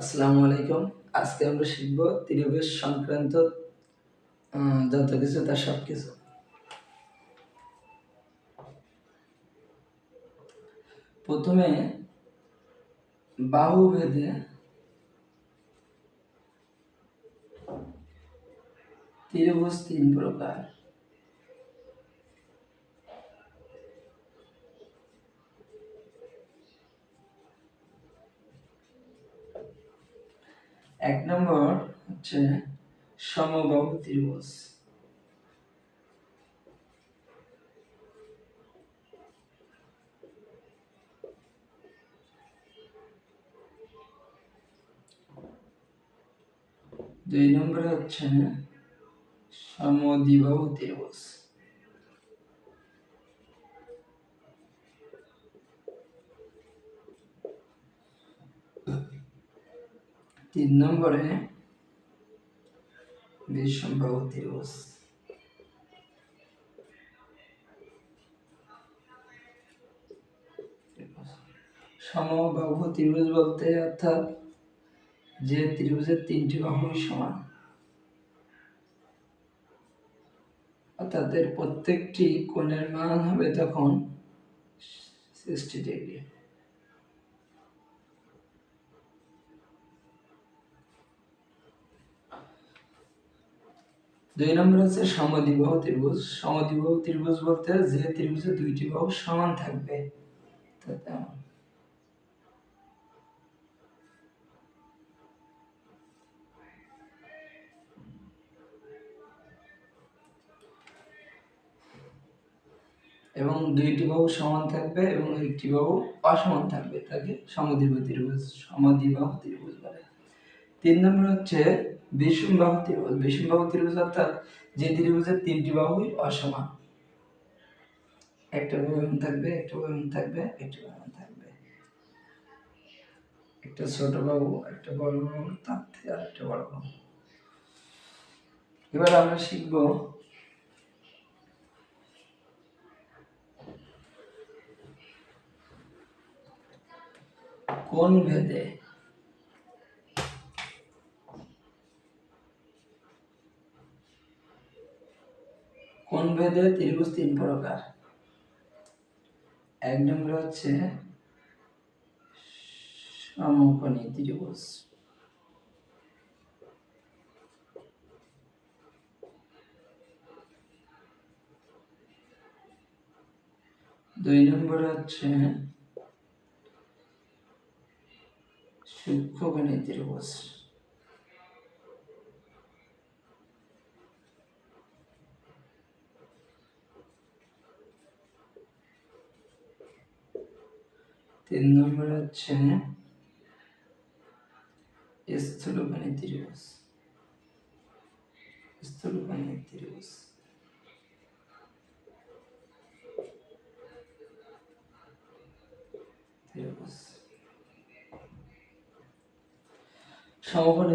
আসসালামু আলাইকুম। আজকে আমরা শিখব ত্রিভুজ সংক্রান্ত যত কিছু তার সব কিছু। প্রথমে বাহু ভেদে ত্রিভুজ তিন প্রকার। এক নম্বর হচ্ছে সমবাহু ত্রিভুজ। দুই নম্বরে হচ্ছে সমদ্বিবাহু ত্রিভুজ। তিন নম্বরে বিষমবাহু ত্রিভুজ সমবাহু ত্রিভুজ বলতে অর্থাৎ যে ত্রিভুজের তিনটি বাহুই সমান। অর্থাৎ প্রত্যেকটি কোণের মান হবে তখন সিক্সটি ডিগ্রি। দুই নম্বর হচ্ছে সমদ্বিবাহু ত্রিভুজ। সমদ্বিবাহু ত্রিভুজ বলতে যে ত্রিভুজের দুইটি বাহু সমান থাকবে। এবং দুইটি বাহু সমান থাকবে এবং একটি বাহু অসমান থাকবে। তাকে সমদ্বিবাহু ত্রিভুজ সমদ্বিবাহু ত্রিভুজ তিন নম্বর হচ্ছে বিষম বাহু ত্রিভুজ। বিষমবাহু ত্রিভুজ অর্থাৎ যে ত্রিভুজের তিনটি বাহুই অসমান। একটা বাহু থাকবে, একটা বাহু থাকবে, একটা বাহু থাকবে। একটা ছোট বাহু, একটা বড় বাহু, তার থেকে আর একটা বড় বাহু। এবার আমরা শিখব কোন ভেদে কোন ভেদে ত্রিভুজ তিন প্রকার। এক নম্বর হচ্ছে সমকোণী ত্রিভুজ। দুই নম্বর হচ্ছে সূক্ষ্মকোণী ত্রিভুজ। তিন নম্বর হচ্ছে স্থূলকোণী ত্রিভুজ স্থূলকোণী ত্রিভুজ ত্রিভুজ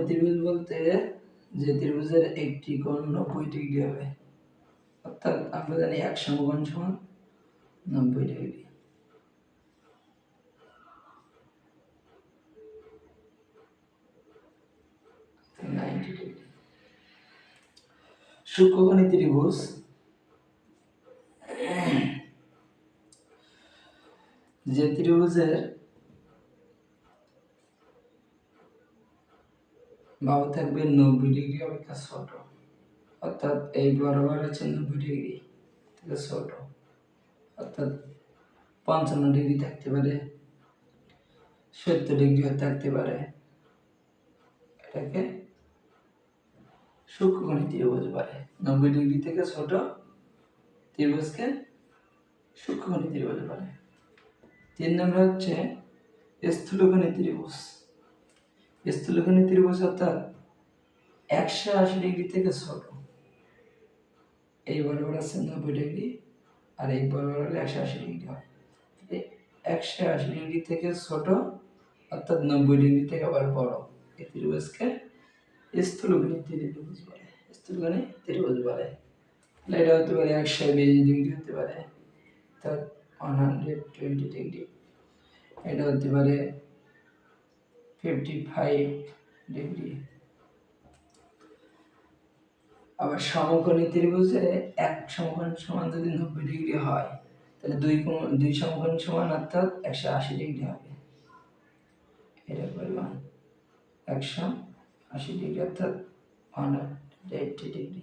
ত্রিভুজ বলতে যে ত্রিভুজের একটি কোণ নব্বই ডিগ্রি হবে। অর্থাৎ আমরা জানি এক সমকোণ সমান নব্বই ডিগ্রি নাইনটি ডিগ্রি সূক্ষ্মকোণী ত্রিভুজ। যে ত্রিভুজের বাহু থাকবে নব্বই ডিগ্রি অপেক্ষা ছোট। অর্থাৎ এই বরাবর হচ্ছে নব্বই ডিগ্রি থেকে ছোট। অর্থাৎ পঞ্চান্ন ডিগ্রি থাকতে পারে, সত্তর ডিগ্রি থাকতে পারে। এটাকে সূক্ষ্মকোণী ত্রিভুজ বলে নব্বই ডিগ্রি থেকে ছোট ত্রিভুজকে সূক্ষ্মকোণী ত্রিভুজ বলে তিন নম্বর হচ্ছে স্থূলকোণী ত্রিভুজ। স্থূলকোণী ত্রিভুজ অর্থাৎ একশো আশি ডিগ্রি থেকে ছোট। এই বরাবর আছে নব্বই ডিগ্রি আর এই বরাবর হলে একশো আশি ডিগ্রি হয়। একশো আশি ডিগ্রি থেকে ছোট অর্থাৎ নব্বই ডিগ্রি থেকে আবার বড়। এই ত্রিভুজকে স্থূলকোণী ত্রিভুজ বলে। স্থূলকোণী ত্রিভুজ বলে। তাহলে এটা হতে পারে একশো বিশ ডিগ্রি হতে পারে। অর্থাৎ ওয়ান হান্ড্রেড টোয়েন্টি ডিগ্রি এটা হতে পারে ফিফটি ফাইভ ডিগ্রি আবার সমকোণী ত্রিভুজে এক সমকোণ সমান যদি নব্বই ডিগ্রি হয়, তাহলে দুই দুই সমকোণ সমান অর্থাৎ একশো আশি ডিগ্রি হবে। এটা পরিমাণ। একশো আশি ডিগ্রি অর্থাৎ ওয়ান এইটটি ডিগ্রি